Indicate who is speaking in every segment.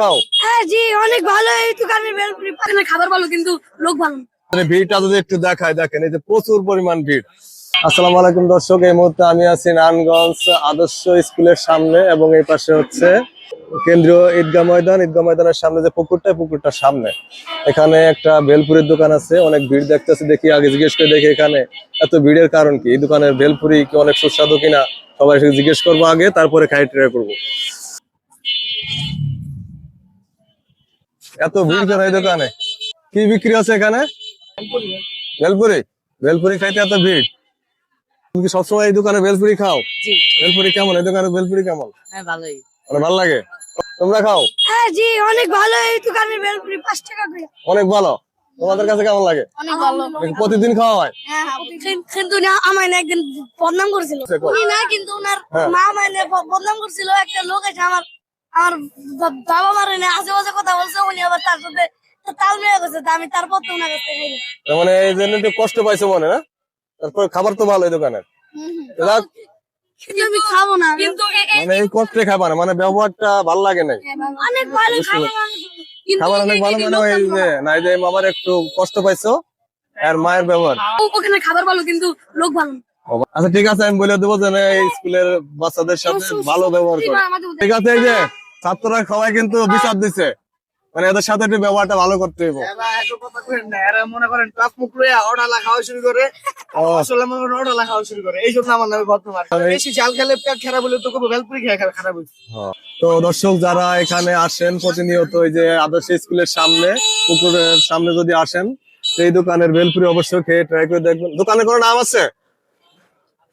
Speaker 1: খাও
Speaker 2: হ্যাঁ জি অনেক ভালো। এই দোকানের খাবার ভালো কিন্তু লোক ভালো
Speaker 1: মানে ভিড়টা যদি একটু দেখায় দেখেন এই যে প্রচুর পরিমাণ ভিড়। আসসালামু আলাইকুম দর্শক। এই মুহূর্তে আমি আছি নারায়ণগঞ্জ আদর্শ স্কুলের সামনে এবং এই পাশে হচ্ছে কেন্দ্রীয় ঈদগাহ ময়দান। ঈদগাহ ময়দানের সামনে যে পুকুরটা পুকুরটার সামনে। এখানে একটা ভেলপুরির দোকান আছে অনেক ভিড় দেখতেছে দেখি আগে জিজ্ঞেস করে দেখি এখানে। এত ভিড়ের কারণ কি? এই দোকানের ভেলপুরি কি অনেক সুস্বাদু কিনা? সবাই জিজ্ঞেস করব আগে তারপরে খাই ট্রাই করব। এত ভিড় কেন এই দোকানে কি বিক্রি আছে এখানে? ভেলপুরি ভেলপুরি খাইতে এত ভিড়। তুমি কি সবসময় এই দোকানে ভেলপুরি খাও? ভেলপুরি কেমন? এই দোকানে ভেলপুরি কেমন?
Speaker 3: হ্যাঁ ভালোই।
Speaker 1: ভালো লাগে। তোমরা খাও?
Speaker 2: হ্যাঁ জি অনেক ভালো এই দোকানের বেলপুরি পাঁচ টাকা করে।
Speaker 1: অনেক ভালো। তোমাদের কাছে কেমন লাগে?
Speaker 2: অনেক ভালো।
Speaker 1: প্রতিদিন খাওয়া হয়?
Speaker 2: হ্যাঁ কিন্তু না আমার না একদিন বদনাম করেছিল।
Speaker 1: সে
Speaker 2: না কিন্তু ওনার। মা বদনাম করছিল। একটা লোক এসে আমার বাবা মারে না আশেপাশে কথা বলছে উনি আবার তার সাথে তাল মেয়ে গেছে আমি তারপর তো ওনার কাছে
Speaker 1: তার মানে এই জন্য একটু কষ্ট পাইছো মনে না? তারপর খাবার তো ভালো এই দোকানের
Speaker 2: আমি খাব না
Speaker 1: মানে এই কষ্টে খাবার মানে ব্যবহারটা ভালো লাগে নাই।
Speaker 2: অনেক ভালো খাবার।
Speaker 1: খাবার অনেক ভালো মানে ওই যে নাই যে মামার একটু কষ্ট পাইছো আর মায়ের ব্যবহার।
Speaker 2: ওখানে খাবার ভালো কিন্তু লোক ভালো
Speaker 1: আচ্ছা ঠিক আছে আমি বলে দেবো যে এই স্কুলের বাচ্চাদের সাথে ভালো ব্যবহার করে। ঠিক আছে এই যে ছাত্ররা সবাই কিন্তু বিচার দিছে। মানে এদের সাথে একটু ব্যবহারটা ভালো করতে হইব।
Speaker 4: মনে করেন টক মুখ লইয়া ওডালা খাওয়া শুরু করে আসলে মনে করেন ওডালা খাওয়া শুরু করে। এই জন্য আমার নামে বদনাম বেশি জাল খেলে পেট খারাপ হলে তো কোনো ভেলপুরি খেয়ে খারাপ হইছে।
Speaker 1: তো দর্শক যারা এখানে আসেন প্রতিনিয়ত ওই যে আদর্শ স্কুলের সামনে পুকুরের সামনে যদি আসেন সেই দোকানের ভেলপুরি অবশ্যই খেয়ে ট্রাই করে দেখবেন। দোকানের কোনো নাম আছে?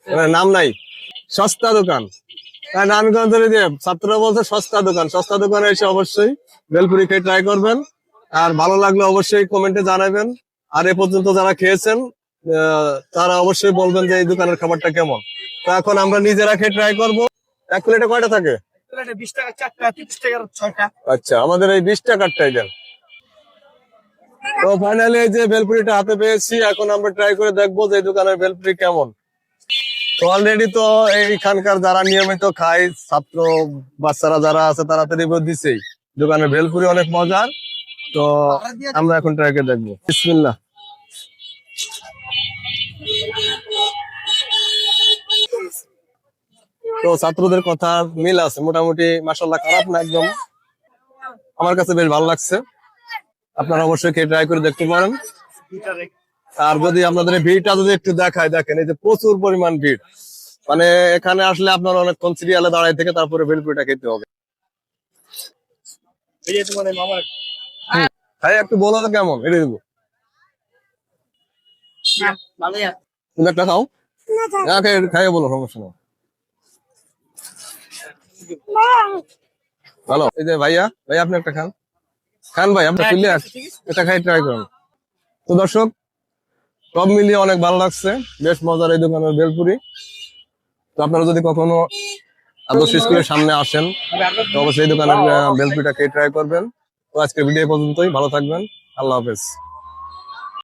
Speaker 1: মানে নাম নাই। সস্তা দোকান। নারায়ণগঞ্জের এই যে ছাত্ররা বলছে সস্তা দোকান। সস্তা দোকানে এসে অবশ্যই ভেলপুরি খেয়ে ট্রাই করবেন। আর ভালো লাগলে অবশ্যই কমেন্টে জানাবেন। আর এ পর্যন্ত যারা খেয়েছেন তারা অবশ্যই বলবেন যে এই দোকানের খাবারটা কেমন। তো এখন আমরা নিজেরা খেয়ে ট্রাই করব। এক প্লেটে কয়টা থাকে? আচ্ছা আমাদের এই বিশ টাকারটাই দেন তো ফাইনালি এই যে ভেলপুরিটা হাতে পেয়েছি এখন আমরা ট্রাই করে দেখব যে এই দোকানের ভেলপুরি কেমন। তো অলরেডি তো এইখানকার যারা নিয়মিত খায়, ছাত্র বাচ্চারা যারা আছে তারা তো রিভিউ দিছেই। দোকানের ভেলপুরি অনেক মজার। তো আমরা এখন ট্রাই করে দেখব। বিসমিল্লাহ। তো ছাত্রদের কথা মিল আছে, মোটামুটি মাসাল্লাহ খারাপ না একদম। আমার কাছে বেশ ভালো লাগছে। আপনারা অবশ্যই খেয়ে ট্রাই করে দেখতে পারেন। আর যদি আপনাদের ভিড়টা যদি একটু দেখায় দেখেন এই যে প্রচুর পরিমাণ ভিড়। মানে এখানে আসলে আপনার অনেকক্ষণ সিরিয়ালে দাঁড়াই থেকে তারপরে ভেলপুরিটা খেতে হবে। ভাই একটু বলো তো কেমন? এটা দেবো। তুমি একটা খাও। খাইয়ে বলো সমস্যা ভালো। এই যে ভাইয়া ভাই আপনি একটা খান। খান ভাই আপনি
Speaker 4: হ্যাঁ।
Speaker 1: এটা খাই ট্রাই করুন। তো দর্শক সব মিলিয়ে অনেক ভালো লাগছে। বেশ মজার এই দোকানের বেলপুরি। তো আপনারা যদি কখনো সামনে আসেন, তো অবশ্যই এই দোকানের বেলপুরিটা খেয়ে ট্রাই করবেন। তো আজকের ভিডিও পর্যন্তই। ভালো থাকবেন। আল্লাহ হাফেজ।